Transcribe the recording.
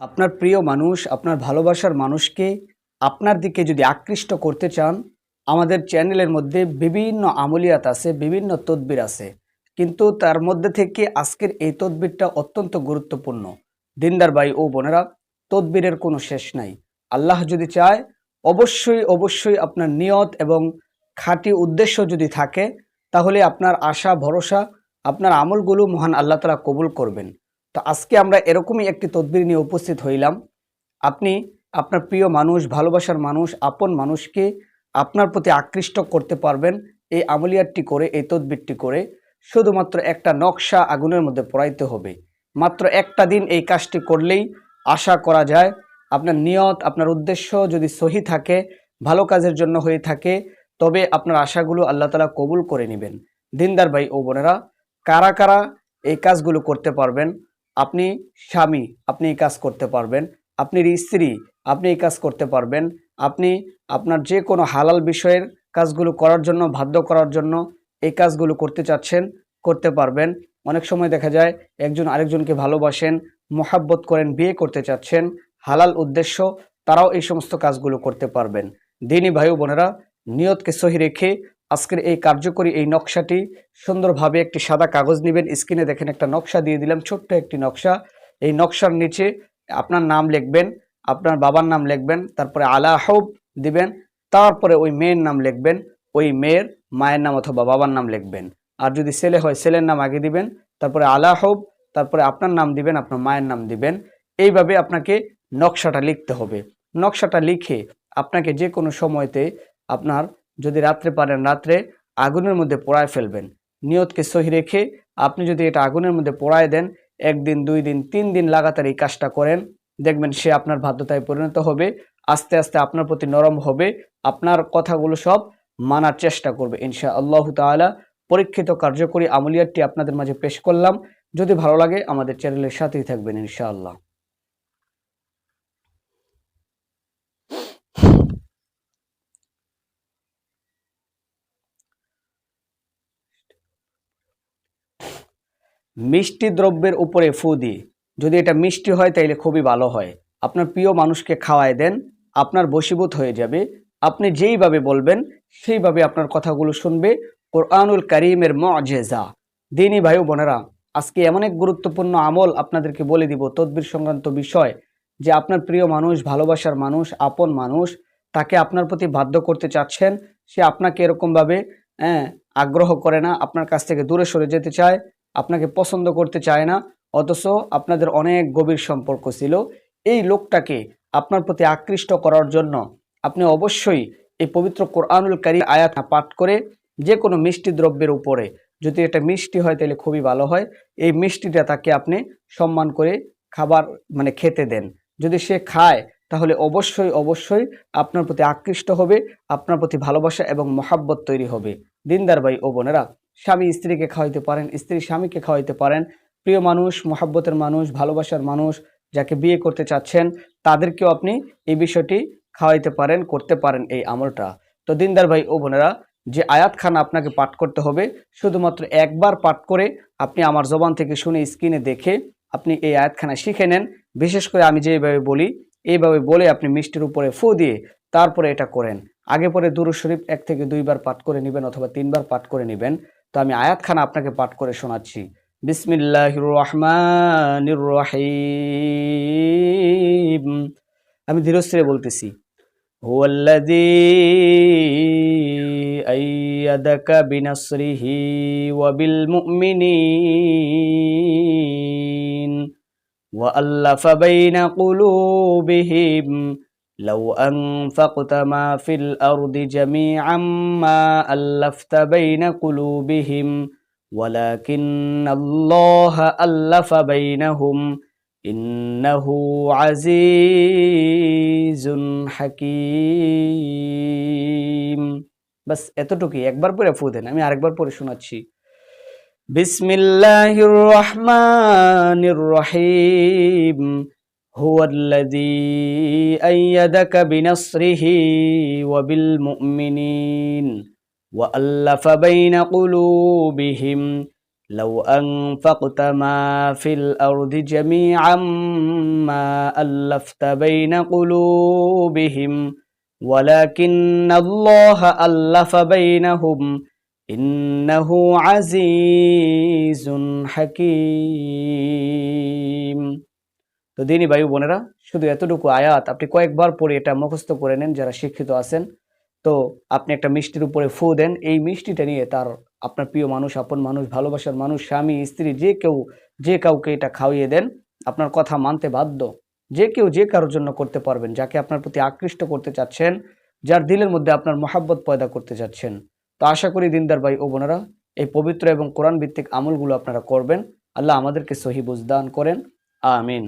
আপনার প্রিয় মানুষ, আপনার ভালোবাসার মানুষকে আপনার দিকে যদি আকৃষ্ট করতে চান, আমাদের চ্যানেলের মধ্যে বিভিন্ন আমলিয়াত আছে, বিভিন্ন তদবির আছে। কিন্তু তার মধ্যে থেকে আজকের এই তদবিরটা অত্যন্ত গুরুত্বপূর্ণ। দিনদার ভাই ও বোনেরা, তদবিরের কোনো শেষ নাই। আল্লাহ যদি চায়, অবশ্যই অবশ্যই আপনার নিয়ত এবং খাঁটি উদ্দেশ্য যদি থাকে, তাহলে আপনার আশা, ভরসা, আপনার আমলগুলো মহান আল্লাহ তালা কবুল করবেন। তো আজকে আমরা এরকমই একটি তদবির নিয়ে উপস্থিত হইলাম। আপনি আপনার প্রিয় মানুষ, ভালোবাসার মানুষ, আপন মানুষকে আপনার প্রতি আকৃষ্ট করতে পারবেন এই আমলিয়াতটি করে, এই তদবিরটি করে। শুধুমাত্র একটা নকশা আগুনের মধ্যে পড়াইতে হবে। মাত্র একটা দিন এই কাজটি করলেই আশা করা যায় আপনার নিয়ত, আপনার উদ্দেশ্য যদি সহি থাকে, ভালো কাজের জন্য হয়ে থাকে, তবে আপনার আশাগুলো আল্লাহ তালা কবুল করে নেবেন। দিনদার ভাই ও বোনেরা, কারা কারা এই কাজগুলো করতে পারবেন আপনি স্বামী, আপনি এই কাজ করতে পারবেন। আপনি স্ত্রী, আপনি এই কাজ করতে পারবেন। আপনি আপনার যে কোনো হালাল বিষয়ের কাজগুলো করার জন্য, বাধ্য করার জন্য এই কাজগুলো করতে চাচ্ছেন, করতে পারবেন। অনেক সময় দেখা যায় একজন আরেকজনকে ভালোবাসেন, মোহাব্বত করেন, বিয়ে করতে চাচ্ছেন, হালাল উদ্দেশ্য, তারাও এই সমস্ত কাজগুলো করতে পারবেন। দিনী ভাই বোনেরা, নিয়তকে সহি রেখে আজকের এই কার্যকরী এই নকশাটি সুন্দরভাবে একটি সাদা কাগজ নেবেন, স্ক্রিনে দেখেন একটা নকশা দিয়ে দিলাম, ছোট্ট একটি নকশা। এই নকশার নিচে আপনার নাম লিখবেন, আপনার বাবার নাম লিখবেন, তারপরে আলাহব দিবেন, তারপরে ওই মেয়ের নাম লিখবেন, ওই মেয়ের মায়ের নাম অথবা বাবার নাম লিখবেন। আর যদি ছেলে হয়, ছেলের নাম আগে দিবেন, তারপরে আলাহব তারপরে আপনার নাম দিবেন, আপনার মায়ের নাম দিবেন। এইভাবে আপনাকে নকশাটা লিখতে হবে। নকশাটা লিখে আপনাকে যে কোনো সময়তে আপনার যদি রাত্রে পারেন রাত্রে আগুনের মধ্যে পোড়ায় ফেলবেন। নিয়তকে সহি রেখে আপনি যদি এটা আগুনের মধ্যে পোড়ায় দেন, একদিন, দুই দিন, তিন দিন লাগাতার এই কাজটা করেন, দেখবেন সে আপনার বাধ্যতায় পরিণত হবে, আস্তে আস্তে আপনার প্রতি নরম হবে, আপনার কথাগুলো সব মানার চেষ্টা করবে ইনশা আল্লাহ তাআলা। পরীক্ষিত কার্যকরী আমলিয়াতটি আপনাদের মাঝে পেশ করলাম। যদি ভালো লাগে আমাদের চ্যানেলের সাথেই থাকবেন, ইনশাআল্লাহ। মিষ্টি দ্রব্যের উপরে ফু দিই। যদি এটা মিষ্টি হয়, তাইলে খুবই ভালো হয়। আপনার প্রিয় মানুষকে খাওয়ায় দেন, আপনার বশীভূত হয়ে যাবে। আপনি যেইভাবে বলবেন, সেইভাবে আপনার কথাগুলো শুনবে। কোরআনুল করিমের মজেজা। দিনই ভাই বোনেরা, আজকে এমন এক গুরুত্বপূর্ণ আমল আপনাদেরকে বলে দিব তদবির সংক্রান্ত বিষয় যে আপনার প্রিয় মানুষ, ভালোবাসার মানুষ, আপন মানুষ, তাকে আপনার প্রতি বাধ্য করতে চাচ্ছেন। সে আপনাকে এরকমভাবে আগ্রহ করে না, আপনার কাছ থেকে দূরে সরে যেতে চায়। আপনাকে পছন্দ করতে চায় না, অথচ আপনাদের অনেক গভীর সম্পর্ক ছিল। এই লোকটাকে আপনার প্রতি আকৃষ্ট করার জন্য আপনি অবশ্যই এই পবিত্র কোরআনুল কারি আয়াত পাঠ করে যে কোনো মিষ্টি দ্রব্যের উপরে, যদি এটা মিষ্টি হয় তাহলে খুবই ভালো হয়। এই মিষ্টিটা তাকে আপনি সম্মান করে খাবার মানে খেতে দেন। যদি সে খায়, তাহলে অবশ্যই অবশ্যই আপনার প্রতি আকৃষ্ট হবে, আপনার প্রতি ভালোবাসা এবং মহাব্বত তৈরি হবে। দিনদার ভাই ও বোনেরা স্বামী স্ত্রীকে খাওয়াইতে পারেন, স্ত্রী স্বামীকে খাওয়াইতে পারেন। প্রিয় মানুষ, মহাব্বতের মানুষ, ভালোবাসার মানুষ যাকে বিয়ে করতে চাচ্ছেন, তাদেরকেও আপনি এই বিষয়টি খাওয়াইতে পারেন, করতে পারেন এই আমলটা। তো দিনদার ভাই ও বোনেরা, যে আয়াতখানা আপনাকে পাঠ করতে হবে, শুধুমাত্র একবার পাঠ করে আপনি আমার জবান থেকে শুনে স্ক্রিনে দেখে আপনি এই আয়াতখানা শিখে নেন। বিশেষ করে আমি যেভাবে বলি, এইভাবে বলে আপনি মিষ্টির উপরে ফু দিয়ে তারপরে এটা করেন। আগে পরে দুরু শরীফ এক থেকে দুইবার পাঠ করে নেবেন অথবা তিনবার পাঠ করে নেবেন। তো আমি আয়াতখানা আপনাকে পাঠ করে শোনাচ্ছি বিসমিল্লাহ রহমান রহিম আমি ধীরস্থিরে বলতেছি هو الذي أيدك بنصره وبالمؤمنين وألف بين قلوبهم لو أنفقت ما في الأرض جميعا ما ألفت بين قلوبهم ولكن الله ألف بينهم إنه عزيز حكيم বাস এতটুকুই একবার পরে ফু দেন আমি আরেকবার পরে শোনাচ্ছি বিসমিল্লাহির রহমানির রহিম هو الذي أيدك بنصره وبالمؤمنين وألف بين قلوبهم لو أنفقت ما في الأرض جميعا ما ألفت بين قلوبهم ولكن الله ألف بينهم إنه عزيز حكيم. তো দিনী ভাই বোনেরা, শুধু এতটুকু আয়াত আপনি কয়েকবার পড়ে এটা মুখস্থ করে নেন যারা শিক্ষিত আছেন। তো আপনি একটা মিষ্টির উপরে ফু দেন, এই মিষ্টিটা নিয়ে তার আপনার প্রিয় মানুষ, আপন মানুষ, ভালোবাসার মানুষ, স্বামী, স্ত্রী, যে কেউ, যে কাউকে এটা খাওয়িয়ে দেন, আপনার কথা মানতে বাধ্য। যে কেউ যে কারোর জন্য করতে পারবেন, যাকে আপনার প্রতি আকৃষ্ট করতে চাচ্ছেন, যার দিলের মধ্যে আপনার মহাব্বত পয়দা করতে চাচ্ছেন। তো আশা করি দিনদার ভাই ও বোনেরা, এই পবিত্র এবং কোরআন ভিত্তিক আমলগুলো আপনারা করবেন। আল্লাহ আমাদেরকে সহি বুঝদান করেন। আমিন।